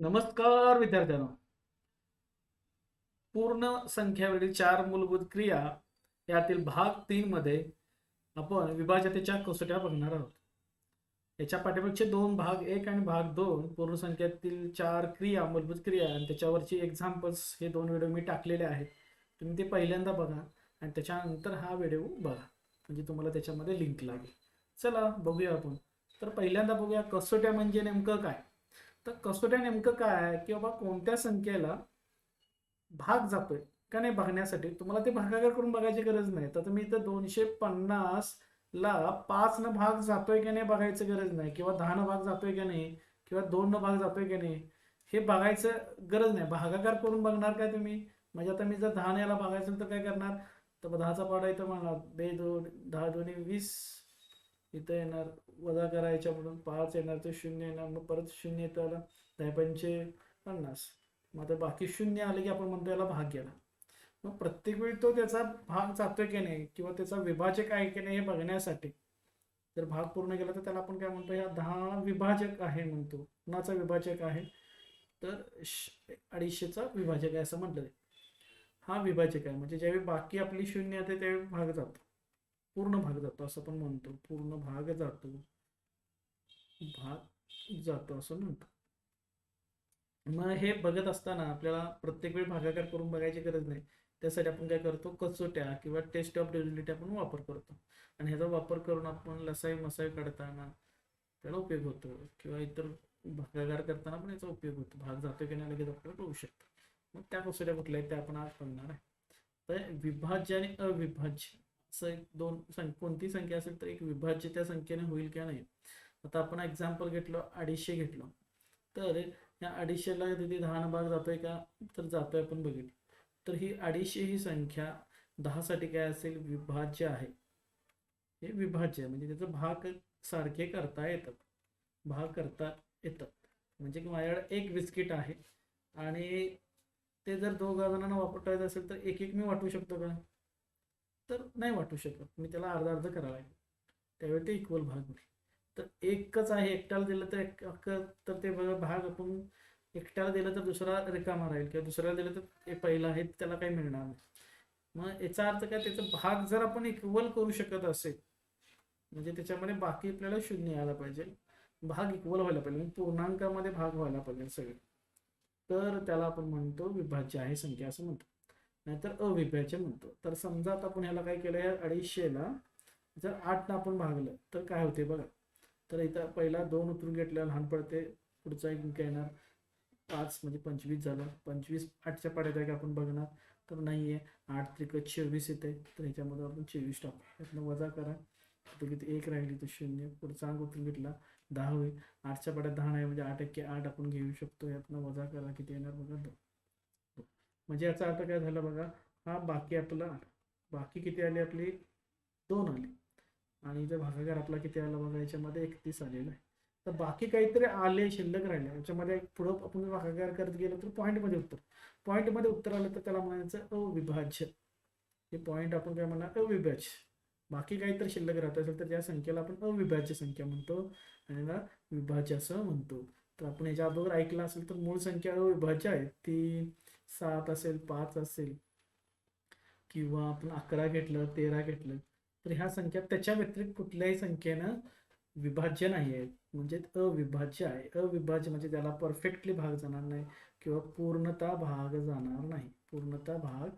नमस्कार विद्यार्थ्यांनो. पूर्ण संख्यावरील चार मूलभूत क्रिया यातील भाग तीन मध्ये आपण विभाजतेच्या कसोट्या बघणार आहोत. याच्या पाठीमागचे दोन भाग एक आणि भाग दोन पूर्ण संख्यातील चार क्रिया मूलभूत क्रिया आणि त्याच्यावरची एक्झाम्पल्स हे दोन व्हिडिओ मी टाकलेले आहेत. तुम्ही ते पहिल्यांदा बघा आणि त्याच्यानंतर हा व्हिडिओ बघा. म्हणजे तुम्हाला त्याच्यामध्ये लिंक लागेल. चला बघूया आपण. तर पहिल्यांदा बघूया कसोट्या म्हणजे नेमकं काय? तर कसोट्या नेमकं काय आहे की बाबा कोणत्या संख्येला भाग जातोय का नाही बघण्यासाठी? तुम्हाला ते भागाकार करून बघायची गरज नाही. तर तुम्ही इथं दोनशे पन्नास ला पाच न भाग जातोय की नाही बघायची गरज नाही. किंवा दहा न भाग जातोय की नाही? किंवा दोन न भाग जातोय की नाही? हे बघायचं गरज नाही. भागाकार करून बघणार काय तुम्ही? म्हणजे आता मी जर दहा याला बघायचं तर काय करणार? तर दहाचा पाडा इथं म्हणणार बे दोन दहा दोन्ही वीस. इथं येणार वजा करायच्या म्हणून पाच येणार तर शून्य येणार मग परत शून्य येतं आलं दहा पंचे पन्नास. मग आता बाकी शून्य आले की आपण म्हणतो याला भाग गेला. मग प्रत्येक वेळी तो त्याचा भाग जातोय की नाही किंवा त्याचा विभाजक आहे की नाही हे बघण्यासाठी जर भाग पूर्ण केला तर त्याला आपण काय म्हणतो या दहा विभाजक आहे म्हणतो. कुणाचा विभाजक आहे? तर श- अडीचशेचा विभाजक आहे असं म्हटलं हा विभाजक आहे. म्हणजे ज्यावेळी बाकी आपली शून्य येते त्यावेळी भाग जातो. पूर्ण भाग जातो असं पण म्हणतो. पूर्ण भाग जातो. भाग जातो असं म्हणतो. मग हे बघत असताना आपल्याला प्रत्येक वेळी भागाकार करून बघायची गरज नाही. त्यासाठी आपण काय करतो? कसोट्या किंवा टेस्ट ऑफ डिजिबिलिटी आपण वापर करतो. आणि ह्याचा वापर करून आपण लसाई मसाई काढताना त्याला उपयोग होतो. किंवा इतर भागाकार करताना पण याचा उपयोग होतो. भाग जातो की नाही लगेच आपल्याला कळू शकतो. मग त्या कसोट्या कुठल्या आहेत त्या आपण आज बघणार आहे तर विभाज्य आणि अविभाज्य दोन संख कोणती संख्या असेल तर एक विभाज्य त्या संख्येने होईल किंवा नाही. आता आपण एक्झाम्पल घेतलं अडीचशे घेतलं. तर या अडीचशेला तिथे दहा भाग जातोय का? तर जातोय आपण बघितलं. तर ही अडीचशे ही संख्या दहासाठी काय असेल? विभाज्य आहे. हे विभाज्य आहे. म्हणजे त्याचं भाग सारखे करता येतात. भाग करता येतात. म्हणजे की माझ्याकडे एक बिस्किट आहे आणि ते जर दोघा जणांना वापरता असेल तर एक एक मी वाटू शकतो का? तर नाही वाटू शकत. मी त्याला अर्धा अर्ध करावं लागेल. त्यावेळी ते इक्वल भाग होईल तर एकच आहे एकट्याला दिलं तर एक तर ते भाग आपण एकट्याला दिलं तर दुसरा रिकामा राहील किंवा दुसऱ्याला दिलं तर ते पहिला आहे त्याला काही मिळणार नाही. मग याचा अर्थ काय त्याचा भाग जर आपण इक्वल करू शकत असेल म्हणजे त्याच्यामध्ये बाकी आपल्याला शून्य यायला पाहिजे. भाग इक्वल व्हायला पाहिजे म्हणजे पूर्णांकामध्ये भाग व्हायला पाहिजे सगळे. तर त्याला आपण म्हणतो विभाज्य आहे संख्या असं म्हणतो. नाहीतर अविभाज्य म्हणतो. तर समजा आता आपण ह्याला काय केलं या अडीचशेला जर आठनं आपण भागलं तर काय होते बघा? तर इथं पहिला दोन उतरून घेतल्या लहान पडते. पुढचा एक येणार. पाच म्हणजे पंचवीस झालं. पंचवीस आठच्या पाड्यात आहे का आपण बघणार? तर नाही आहे आठ त्रिक चोवीस येते. तर ह्याच्यामध्ये आपण चोवीस टाकू. त्यातनं वजा करा. तर किती? एक राहिली तर शून्य. पुढचा अंक उतरून घेतला दहा होईल. आठच्या पाड्यात दहा नाही म्हणजे आठ एक्के आठ आपण घेऊ शकतो. यातनं वजा करा. किती येणार बघा? दोन. म्हणजे याचा अर्थ काय झाला बघा हा बाकी आपला बाकी किती आली आपली? दोन आली. आणि जर भागाकार आपला किती आला बघा याच्यामध्ये एकतीस आलेला आहे. तर बाकी काहीतरी आले शिल्लक राहिले. याच्यामध्ये पुढं आपण भागाकार करत गेलो तर पॉईंटमध्ये उत्तर. पॉईंटमध्ये उत्तर आलं तर त्याला म्हणायचं अविभाज्य. हे पॉईंट आपण काय म्हणणार अविभाज्य. बाकी काहीतरी शिल्लक राहत असेल तर त्या संख्येला आपण अविभाज्य संख्या म्हणतो. आणि याला विभाज्य असं म्हणतो. तर आपण याच्या अगोदर ऐकलं असेल तर मूळ संख्या अविभाज्य आहे. ती सात असेल पाच असेल किंवा आपण अकरा घेतलं तेरा घेतलं तर ह्या संख्या त्याच्या व्यतिरिक्त कुठल्याही संख्येनं विभाज्य नाही आहे म्हणजे अविभाज्य आहे. अविभाज्य म्हणजे त्याला परफेक्टली भाग जाणार नाही किंवा पूर्णता भाग जाणार नाही. पूर्णता भाग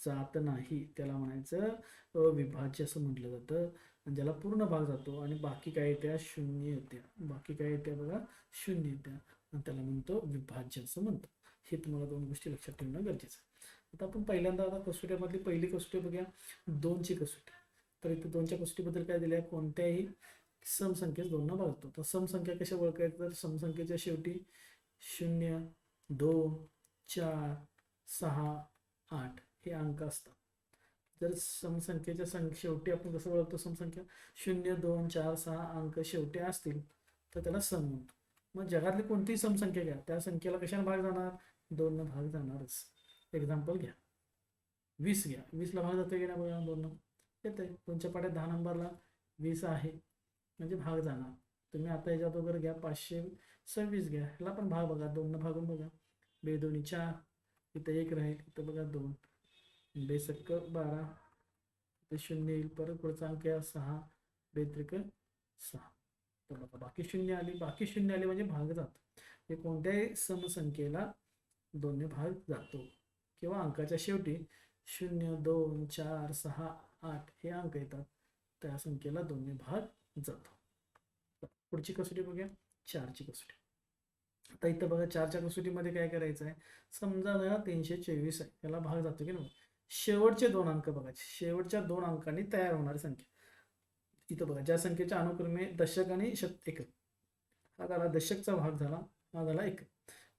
जात नाही. त्याला म्हणायचं अविभाज्य असं म्हटलं जातं. आणि ज्याला पूर्ण भाग जातो आणि बाकी काय येत्या? शून्य येत्या. बाकी काय येत्या बघा? शून्य येत्या. आणि त्याला म्हणतो विभाज्य असं म्हणतो हे तुम्हाला दोन गोष्टी लक्षात ठेवणं गरजेचं आहे. आता आपण पहिल्यांदा आता कसोट्यामधली पहिली कसोटी बघूया. दोनची कसोटी. तर इथं दोनच्या कसोटीबद्दल काय दिलं आहे कोणत्याही समसंख्येस दोनना भागतो तर समसंख्या कशा ओळखायचं तर समसंख्येच्या शेवटी शून्य दोन चार सहा आठ हे अंक असतात. जर समसंख्येच्या सं शेवटी आपण कसं ओळखतो समसंख्या? शून्य दोन चार सहा अंक शेवटी असतील तर त्याला सम म्हणतो. मग जगातली कोणतीही समसंख्या घ्या. त्या संख्येला कशाने भाग जाणार? दोननं भाग जाणारच. एक्झाम्पल घ्या. वीस घ्या. वीसला भाग जातो की नाही बघा दोननं येते तुमच्या पाट्यात दहा नंबरला वीस आहे. म्हणजे भाग जाणार. तुम्ही आता याच्यात वगैरे घ्या. पाचशे सव्वीस घ्या. ह्याला पण भाग बघा. दोन भागून बघा. बे दोन्ही चार. इथं एक राहील. इथं बघा दोन. बेसक्क बारा. इथं शून्य येईल. परत पुढचा अंक या सहा. बेत्रिक सहा. तर बघा बाकी शून्य आली. बाकी शून्य आली म्हणजे भाग जात. हे कोणत्याही समसंख्येला दोन्ही भाग जातो. किंवा अंकाच्या शेवटी शून्य दोन चार सहा आठ हे अंक येतात. त्या संख्येला दोन्ही भाग जातो. पुढची कसोटी बघूया. चारची कसोटी. आता इथं बघा चारच्या कसोटीमध्ये काय करायचं आहे समजा जरा तीनशे चोवीस आहे. त्याला भाग जातो की नाही? शेवटचे दोन अंक बघायचे शेवटच्या दोन अंकांनी तयार होणारी संख्या. इथं बघा ज्या संख्येच्या अनुक्रमे दशक आणि शत एकक. हा झाला दशकचा भाग झाला. हा झाला एकक.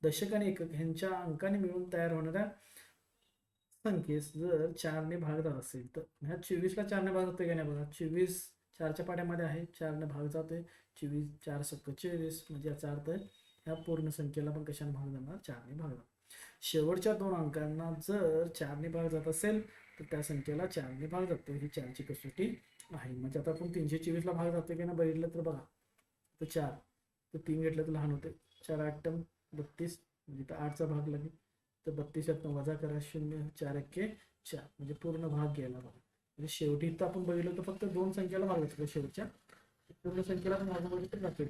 दशक आणि एकक ह्यांच्या अंकाने मिळून तयार होणाऱ्या संख्येस जर चारने भाग जात असेल तर ह्या चोवीसला चारने भाग जातोय का नाही बघा? चोवीस चारच्या पाट्यामध्ये आहे. चारने भाग जातोय. चोवीस चार सत्तर चोवीस म्हणजे याचा अर्थ ह्या पूर्ण संख्येला पण कशाने भाग जाणार? चारने भाग जाणार. शेवटच्या दोन अंकांना जर चारने भाग जात असेल तर त्या संख्येला चारने भाग जातो. ही चारची कसोटी आहे. म्हणजे आता आपण तीनशे चोवीसला भाग जातोय की ना बघितलं तर बघा. तर चार. तर तीन घेतलं तर लहान होते चार आठ बत्तीस म्हणजे तर आठचा भाग लागेल. तर बत्तीसातनं वजा करा शून्य चार एक्के चार. म्हणजे पूर्ण भाग गेला बघा. म्हणजे शेवटी तर आपण बघितलं तर फक्त दोन संख्येला भाग असतो शेवटच्या. पूर्ण संख्येला पण भाग बघितलं तर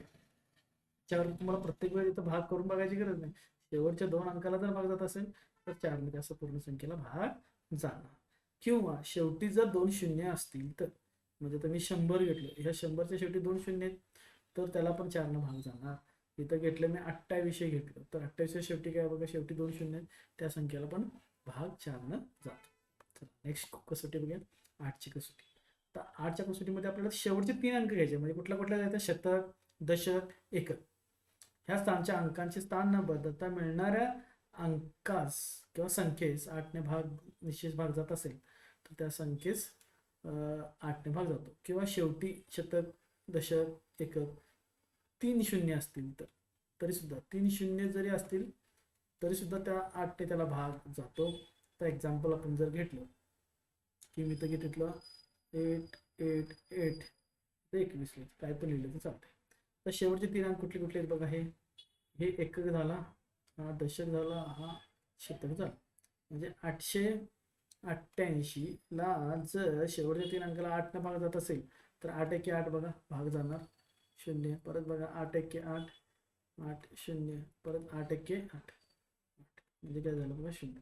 चार तुम्हाला प्रत्येक वेळी इथं भाग करून बघायची गरज नाही. शेवटच्या दोन अंकाला जर भाग जात असेल तर चारमध्ये असं पूर्ण संख्येला भाग जाणार. किंवा शेवटी जर दोन शून्य असतील तर म्हणजे तर मी शंभर घेतलं. ह्या शंभरच्या शेवटी दोन शून्य आहेत तर त्याला पण चारनं भाग जाणार. इथं घेतलं मी अठ्ठावीसशे घेतलं. तर अठ्ठावीसच्या शेवटी काय बघा शेवटी दोन शून्य त्या संख्येला पण भाग चारनं जातो. नेक्स्ट कसोटी बघूया आठची कसोटी. तर आठच्या कसोटीमध्ये आपल्याला शेवटचे तीन अंक घ्यायचे म्हणजे कुठल्या कुठल्या जायचं शतक दशक एकक. ह्या स्थानच्या अंकांचे स्थान न बदलता मिळणाऱ्या अंकास किंवा संख्येस आठने भाग निश्चित भाग जात असेल तर त्या संख्येस आठने भाग जातो. किंवा शेवटी शतक दशक एकक तीन शून्य असतील तर. तरी सुद्धा तीन शून्य जरी असतील तरी सुद्धा त्या ते त्याला भाग जातो. तर एक्झाम्पल आपण जर घेतलं की मी तर घेतलं एट एट एट ते एकवीस लिहिलं. काय पण लिहिलं तर चालतंय. तर शेवटचे तीन अंक कुठले कुठले आहेत बघा हे. हे एकक झाला हा दशक झाला हा शतक झाला. म्हणजे आठशे अठ्ठ्याऐंशीला जर शेवटच्या तीन अंकाला आठनं भाग जात असेल तर आठ एके आठ बघा भाग जाणार. शून्य परत बघा आठ एक्के आठ आठ शून्य परत आठ एक्के आठ. आठ. म्हणजे काय झालं बघा शून्य.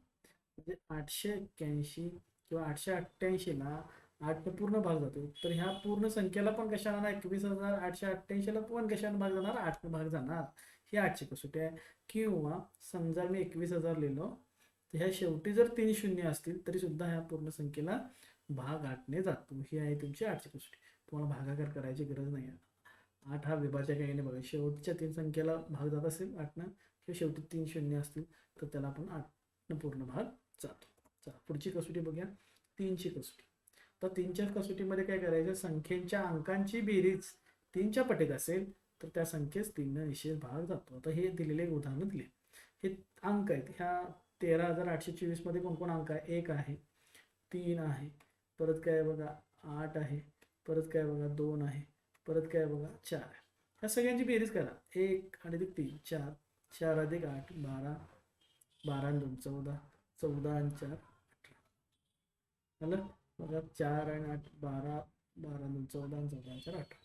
म्हणजे आठशे एक्क्याऐंशी किंवा आठशे अठ्ठ्याऐंशीला आठने पूर्ण भाग जातो. तर ह्या पूर्ण संख्येला पण कशाला एकवीस हजार आठशे अठ्ठ्याऐंशीला पण कशाने भाग जाणार? आठने भाग जाणार. ही आठशे कसोटी आहे. किंवा समजा मी एकवीस हजार लिहिलो तर ह्या शेवटी जर तीन शून्य असतील तरी सुद्धा ह्या पूर्ण संख्येला भाग आठने जातो. ही आहे तुमची आठशे कसोटी. तुम्हाला भागाकार करायची गरज नाही आहे आठ हा विभाजक आहे. नाही बघा शेवटच्या तीन संख्येला भाग जात असेल आठनं किंवा शेवटी तीन शून्य असतील तर त्याला आपण आठनं पूर्ण भाग जातो. चला पुढची कसोटी बघूया. तीनची कसोटी. तर तीनच्या कसोटीमध्ये काय करायचं? संख्येच्या अंकांची बेरीज तीनच्या पटीत असेल तर त्या संख्येस तीननं निश्चित भाग जातो. आता हे दिलेले उदाहरण दिले. हे अंक आहेत. ह्या तेरा हजार आठशे चोवीसमध्ये कोणकोण अंक आहे? एक आहे तीन आहे परत काय आहे बघा? आठ आहे परत काय बघा? दोन आहे. परत काय बघा चार. ह्या सगळ्यांची बेरीज करा. एक आणि ते तीन. चार. चार अधिक आठ बारा. बारा आणि दोन. चौदा. चौदा आणि चार अठरा. झालं? बघा चार आणि आठ बारा. बारा दोन. चौदा आणि चौदा आणि चार अठरा.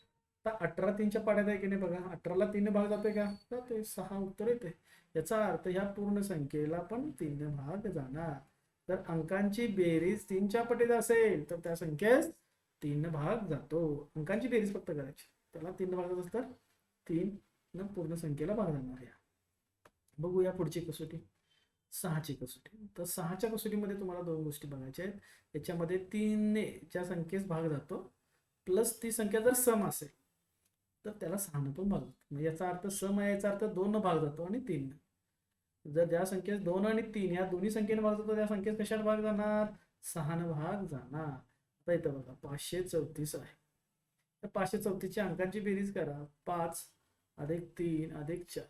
आता अठरा तीनच्या पाड्यात आहे की नाही बघा? अठराला तीन भाग जातोय का? जाते सहा उत्तर येते याचा अर्थ ह्या पूर्ण संख्येला पण तीन भाग जाणार. जर अंकांची बेरीज तीनच्या पटीत असेल तर त्या संख्येस तीन भाग जातो. अंकांची बेरीज फक्त करायची. त्याला तीन भाग जात असतात तीन न पूर्ण संख्येला भाग जाणार या. बघूया पुढची कसोटी. सहाची कसोटी. तर सहाच्या कसोटीमध्ये तुम्हाला दोन गोष्टी बघायच्या आहेत. याच्यामध्ये तीनने ज्या संख्येस भाग जातो प्लस ती संख्या जर सम असेल तर त्याला सहानं पण भाग जातो. म्हणजे याचा अर्थ सम आहे याचा अर्थ दोन भाग जातो आणि तीन. जर ज्या संख्येस दोन आणि तीन या दोन्ही संख्येने भाग जातो त्या संख्येस कशात भाग जाणार? सहानं भाग जाणार. आता इथं बघा पाचशे चौतीस आहे. तर पाचशे चौतीसच्या अंकांची बेरीज करा. पाच अधिक तीन अधिक चार.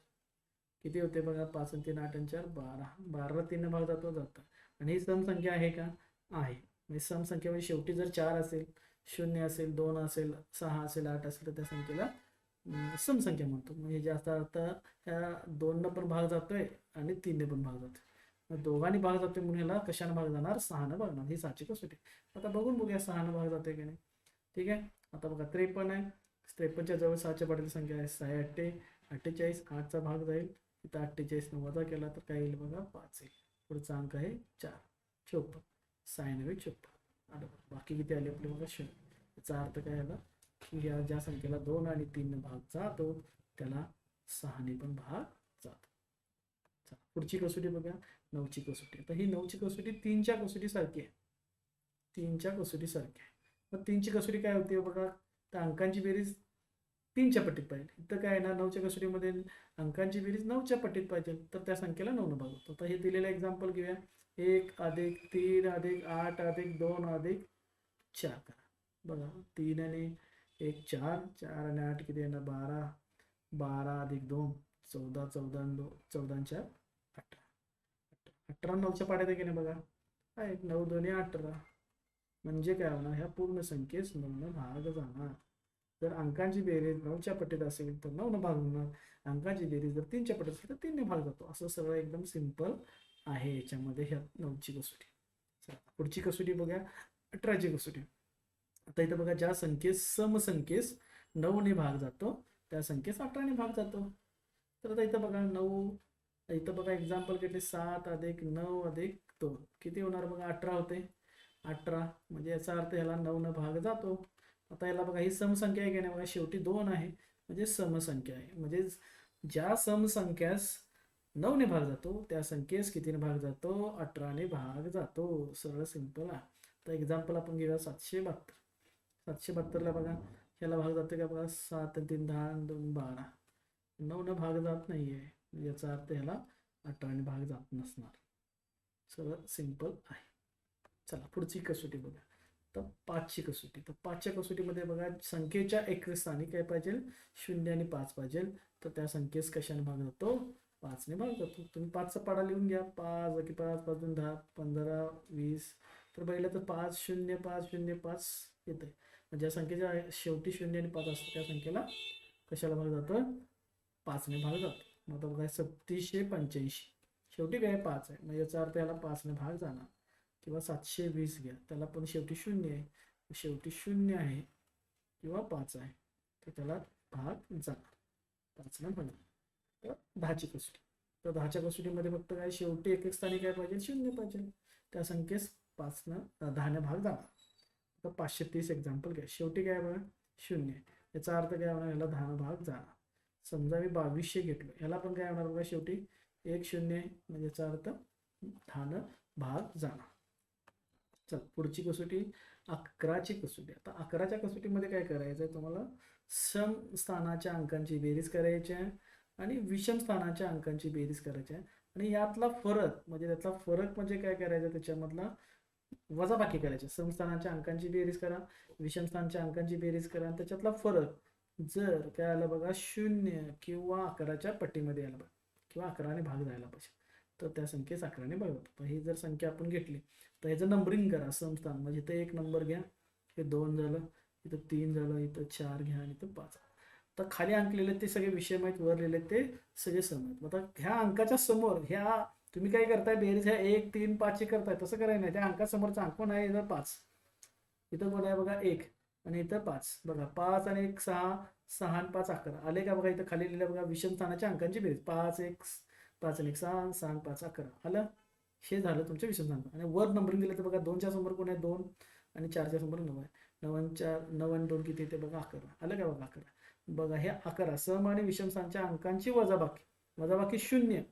किती होते बघा? पाच आणि तीन आठ आणि चार बारा. बारा तीन भाग जातो जातो. आणि ही समसंख्या आहे का? आहे. म्हणजे समसंख्या म्हणजे शेवटी जर चार असेल शून्य असेल दोन असेल सहा असेल आठ असेल तर त्या संख्येला समसंख्या म्हणतो. म्हणजे जास्त आता ह्या दोननं पण भाग जातोय आणि तीनने पण भाग जातोय. दोघांनी भाग जाते म्हणून ह्याला कशानं भाग जाणार? सहानं भागणार ही साची कसोटी आता बघून बघूया सहानं भाग जाते की नाही. ठीक आहे? आता बघा त्रेपन्न आहे. त्रेपन्नच्या जवळ सहाच्या पाटील संख्या आहे सहा अठ्ठे अठ्ठेचाळीस आठचा भाग जाईल. तिथं अठ्ठेचाळीस वजा केला तर काय येईल बघा? पाच येईल. पुढचा अंक आहे चार. चोपन्न. सहानवे चोपन्न. आलं बाकी किती आले आपले बघा? शून्य. याचा अर्थ काय आला? की या ज्या संख्येला दोन आणि तीन भाग जातो त्याला सहाने पण भाग जातो. पुढची कसोटी बघा नऊची कसोटी आता ही नऊची कसोटी तीनच्या कसोटी सारखी आहे. तीनच्या कसोटी सारखी आहे. मग तीनची कसोटी काय होती बघा? तर अंकांची बेरीज तीनच्या पट्टीत पाहिजे. इथं काय आहे ना नऊच्या कसोटीमध्ये अंकांची बेरीज नऊच्या पट्टीत पाहिजे. तर त्या संख्येला नऊ भाग होतो. तर हे दिलेलं एक्झाम्पल घेऊया. एक अधिक तीन अधिक आठ अधिक दोन अधिक चार करा. बघा तीन आणि एक चार. चार आणि आठ किती येणार? बारा. बारा अधिक दोन. चौदा चौदा आणि दो चौदा चार. अठरा नऊच्या पाड्यात आहे की नाही बघा? काय नऊ दोन्ही अठरा. म्हणजे काय होणार? ह्या पूर्ण संख्येस नऊनं भाग जाणार. जर अंकांची बेरीज नऊच्या पट्टीत असेल तर नऊनं भाग होणार. अंकांची बेरीज जर तीनच्या पट्टीत असेल तर तीनने भाग जातो. असं सगळं एकदम सिंपल आहे याच्यामध्ये ह्या नऊची कसोटी. चला, पुढची कसोटी बघा अठराची कसोटी. आता इथं बघा ज्या संख्येस समसंख्येस नऊने भाग जातो त्या संख्येस अठराने भाग जातो. तर आता इथं बघा नऊ इथं बघा एक्झाम्पल घेतले सात अधिक नऊ अधिक दोन. किती होणार बघा? अठरा होते. अठरा म्हणजे याचा अर्थ ह्याला नऊनं भाग जातो. आता याला बघा ही समसंख्या आहे की नाही? बघा शेवटी दोन आहे. म्हणजे समसंख्या आहे. म्हणजे ज्या समसंख्यास नऊने भाग जातो त्या संख्येस कितीने भाग जातो? अठराने भाग जातो. सरळ सिंपल आहे. तर एक्झाम्पल आपण घेऊया सातशे बहात्तर. सातशे बहात्तरला बघा ह्याला भाग जातो का? बघा सात तीन दहा दोन बारा. नऊनं भाग जात नाही आहे याचा अर्थ ह्याला अठराने भाग जात नसणार. सरळ सिंपल आहे. चला पुढची कसोटी बघा तर पाचची कसोटी. तर पाचच्या कसोटीमध्ये बघा संख्येच्या एक स्थानी काय पाहिजे? शून्य आणि पाच पाहिजे. तर त्या संख्येस कशाने भाग जातो? पाचने भाग जातो. तुम्ही पाचचा पाडा लिहून घ्या. पाच की पाच पाच दोन दहा पंधरा वीस. तर पहिलं तर पाच शून्य पाच शून्य पाच येतं म्हणजे या संख्येच्या शेवटी शून्य आणि पाच असतं त्या संख्येला कशाला भाग जातो? पाचने भाग जातो. मग आता बघा सत्तीसशे पंच्याऐंशी. शेवटी काय? पाच आहे. मग याचा अर्थ याला पाचने भाग जाणार. किंवा सातशे वीस घ्या. त्याला पण शेवटी शून्य आहे. शेवटी शून्य आहे किंवा पाच आहे. तर त्याला भाग जाणार. पाचनं म्हणा तर दहाची कसोटी तर दहाच्या कसोटीमध्ये फक्त काय? शेवटी एक एक स्थानी काय पाहिजे? शून्य पाहिजे. त्या संख्येस पाचनं दहाने भाग जाणार. आता पाचशे तीस एक्झाम्पल घ्या. शेवटी काय बघा? शून्य याचा अर्थ काय? होणार याला दहा भाग जाणार. समजा मी बावीसशे घेतलो याला पण काय होणार बघा शेवटी? एक शून्य म्हणजे याचा अर्थ दहानं भाग जाणार. चल पुढची कसोटी अकराची कसोटी. आता अकराच्या कसोटीमध्ये काय करायचं आहे तुम्हाला सम स्थानाच्या अंकांची बेरीज करायची आहे आणि विषम स्थानाच्या अंकांची बेरीज करायची आहे. आणि यातला फरक म्हणजे त्यातला फरक म्हणजे काय करायचं? त्याच्यामधला वजाबाकी करायची समस्थानाच्या अंकांची बेरीज करा विषम स्थानाच्या अंकांची बेरीज करा आणि त्याच्यातला फरक. जर काय आलं बघा शून्य किंवा अकराच्या पट्टीमध्ये आलं बघा किंवा अकराने भाग जायला पाहिजे तर त्या संख्येस अकराने भाग पण ही जर संख्या आपण घेतली तर ह्याचं नंबरिंग करा समस्थान म्हणजे इथं एक नंबर घ्या हे दोन झालं इथं तीन झालं इथं चार घ्या आणि इथं पाच. तर खाली अंक लिहिले ते सगळे विषय माहीत वर लिहिले ते सगळे सम आहेत. मग आता ह्या अंकाच्या समोर ह्या तुम्ही काय करताय बेरीज ह्या एक तीन पाचशे करताय तसं करायला नाही. त्या अंकासमोरचा अंक पण आहे इथं पाच. इथं कोण आहे बघा एक. आणि इथं पाच. बघा पाच आणि एक सहा सहा आणि पाच अकरा. आले का बघा इथं खाली लिहिलं बघा विषम स्थानाच्या अंकांची बेरीज. पाच एक पाच आणि एक सहा सहा आणि पाच अकरा. आलं? हे झालं तुमचे विषम स्थान. आणि वर नंबरिंग दिलं तर बघा दोनच्या समोर कोण आहे? दोन आणि चारच्या समोर नऊ आहे. नऊ चार नऊ आणि दोन किती येते बघा अकरा. आलं का बघा अकरा? बघा हे अकरा सम आणि विषम स्थानच्या अंकांची वजाबाकी. वजाबाकी शून्य.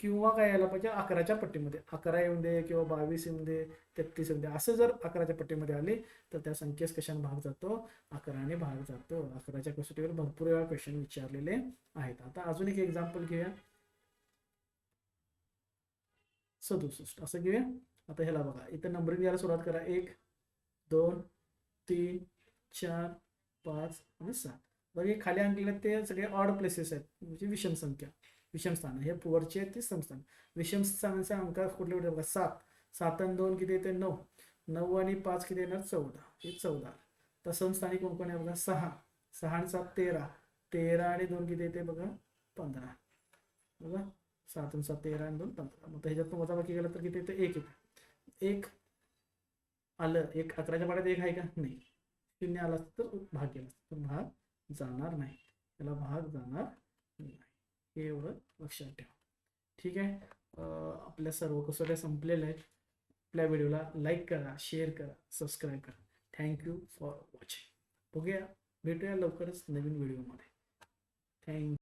किंवा काय यायला पाहिजे? अकराच्या पट्टीमध्ये. अकरा येऊन दे किंवा बावीस येऊन दे तेहतीस येऊन दे असं जर अकराच्या पट्टीमध्ये आले तर त्या संख्येस कशाने भाग जातो? अकराने भाग जातो. अकराच्या कसोटीवर भरपूर वेळा क्वेश्चन विचारलेले आहेत. आता अजून एक एक्झाम्पल घेऊया. सदुसष्ट. असं घेऊया. आता ह्याला बघा. इथं नंबरिंग द्यायला सुरुवात करा. एक दोन तीन चार पाच आणि सात. बघा खाली आणलेले ते सगळे ऑड प्लेसेस आहेत. म्हणजे विषम संख्या. विषम स्थान. हे वरचे आहेत ते समस्थान. विषम स्थानाचे अंक कुठले कुठे बघा? सात. सात आणि दोन किती येते? नऊ. नऊ आणि पाच किती येणार? चौदा. हे चौदा. तर समस्थानी कोण कोण आहे बघा? सहा. सहा आणि सात तेरा. तेरा आणि दोन किती येते बघा? पंधरा. बघा? सात आणि सात तेरा आणि दोन पंधरा. मग ह्याच्यात वजा बाकी केलं तर किती येते? एक येते. एक आलं. एक अकराच्या पाड्यात एक आहे का? नाही. शून्य आला असतं तर भाग गेला तर भाग जाणार नाही. त्याला भाग जाणार हे एवढं लक्षात ठेवा. ठीक आहे? आपल्या सर्व कसोट्या संपलेल्या आहेत. आपल्या व्हिडिओला लाईक करा शेअर करा सबस्क्राईब करा. थँक्यू फॉर वॉचिंग बघूया. भेटूया लवकरच नवीन व्हिडिओमध्ये. थँक्यू